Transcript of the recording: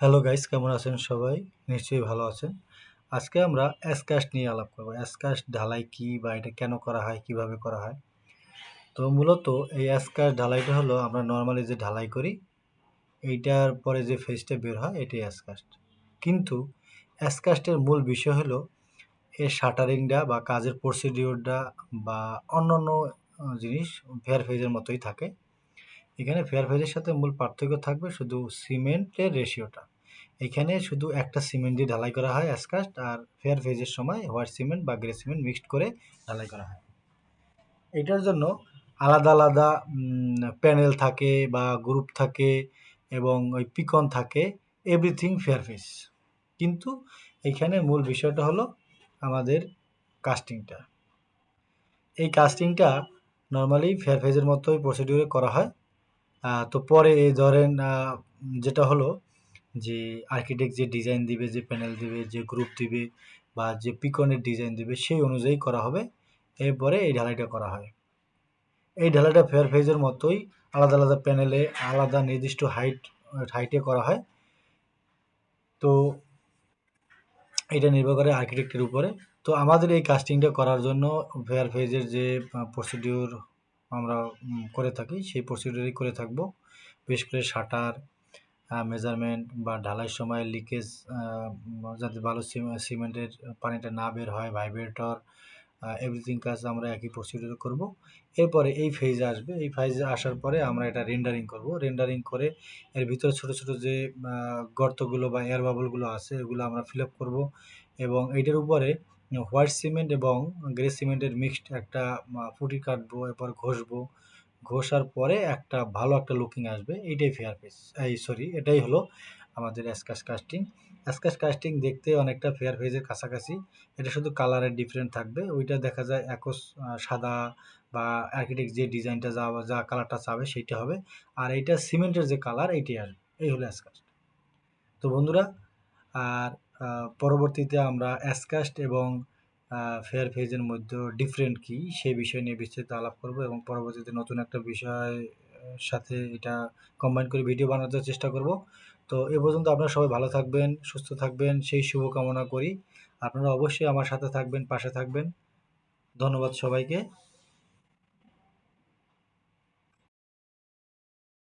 Hello guys, কেমন আছেন সবাই? নিশ্চয়ই ভালো আছেন। আজকে আমরা অ্যাসকাস্ট নিয়ে আলাপ করব। অ্যাসকাস্ট ঢালাই কি বা এটা কেন করা হয়, কীভাবে করা হয়? তো মূলত এই অ্যাসকাস্ট ঢালাইটা হলো আমরা নর্মালি যে ঢালাই করি, এইটার পরে যে ফেসটা বের হয়, এটাই অ্যাসকাস্ট কিন্তু অ্যাসকাস্টের মূল বিষয় হলো এর শাটারিংটা বা কাজের প্রসিডিওরটা বা অন্যান্য জিনিস ফেয়ার ফেজের মতোই থাকে। এখানে ফেয়ার ফেজের সাথে মূল পার্থক্য থাকবে শুধু সিমেন্টের রেশিওটা এখানে শুধু একটা সিমেন্ট দিয়ে ঢালাই করা হয় অ্যাসকাস্ট আর ফেয়ার ফেজের সময় হোয়াইট সিমেন্ট বা গ্রে সিমেন্ট মিক্সড করে ঢালাই করা হয়। এটার জন্য আলাদা আলাদা প্যানেল থাকে বা গ্রুপ থাকে এবং ওই পিকন থাকে এভরিথিং ফেয়ার ফেস কিন্তু এখানে মূল বিষয়টা হলো আমাদের কাস্টিংটা এই কাস্টিংটা নর্মালি ফেয়ার ফেজের মতোই প্রসিডিউরে করা হয়। তো পরে এই ধরেন যেটা হলো যে আর্কিটেক্ট যে ডিজাইন দিবে, যে প্যানেল দিবে, যে গ্রুপ দিবে বা যে পিকনের ডিজাইন দিবে, সেই অনুযায়ী করা হবে। এরপরে এই ঢালাইটা করা হয়। এই ঢালাইটা ফেয়ার ফেজের মতোই আলাদা আলাদা প্যানেলে আলাদা নির্দিষ্ট হাইট হাইটে করা হয়। তো এটা নির্ভর করে আর্কিটেক্টের উপরে। তো আমাদের এই কাস্টিংটা করার জন্য ফেয়ার ফেজের যে প্রসিডিউর আমরা করে থাকি, সেই প্রসিডিউরই করে থাকব। বিশেষ করে শাটার মেজারমেন্ট বা ঢালাইয়ের সময় লিকেজ যাতে ভালো সিমেন্টের পানিটা না বের হয় ভাইব্রেটর এভরিথিং কাজ আমরা একই প্রসিডিউর করব। এরপরে এই ফেজে আসবে। এই ফেজে আসার পরে আমরা এটা রেন্ডারিং করব। রেন্ডারিং করে এর ভিতরে ছোট ছোট যে গর্তগুলো বা এয়ার বাবলগুলো আছে, এগুলো আমরা ফিল আপ করব। এবং এইটার উপরে হোয়াইট সিমেন্ট এবং গ্রে সিমেন্টের মিক্সড একটা ফুটি কাটবো, এরপর ঘষবো। ঘষার পরে একটা ভালো একটা লুকিং আসবে। এইটাই ফেয়ার ফেস এই সরি এটাই হলো আমাদের অ্যাসকাস কাস্টিং অ্যাসকাস কাস্টিং দেখতে অনেকটা ফেয়ার ফেজের কাছাকাছি। এটা শুধু কালারের ডিফারেন্ট থাকবে। ওইটা দেখা যায় একস সাদা বা আর্কিটেক্ট যে ডিজাইনটা যা যা কালারটা চাবে সেইটা হবে। আর এইটা সিমেন্টের যে কালার এইটাই আসবে। এই হলো অ্যাসকাস্ট তো বন্ধুরা, আর পরবর্তীতে আমরা অ্যাসকাস্ট এবং ফেয়ার ফেজের মধ্যে ডিফারেন্ট কী সেই বিষয় নিয়ে বিস্তারিত আলাপ করব এবং পরবর্তীতে নতুন একটা বিষয় সাথে এটা কম্বাইন করে ভিডিও বানানোর চেষ্টা করব। তো এ পর্যন্ত আপনারা সবাই ভালো থাকবেন, সুস্থ থাকবেন, সেই শুভকামনা করি। আপনারা অবশ্যই আমার সাথে থাকবেন, পাশে থাকবেন। ধন্যবাদ সবাইকে।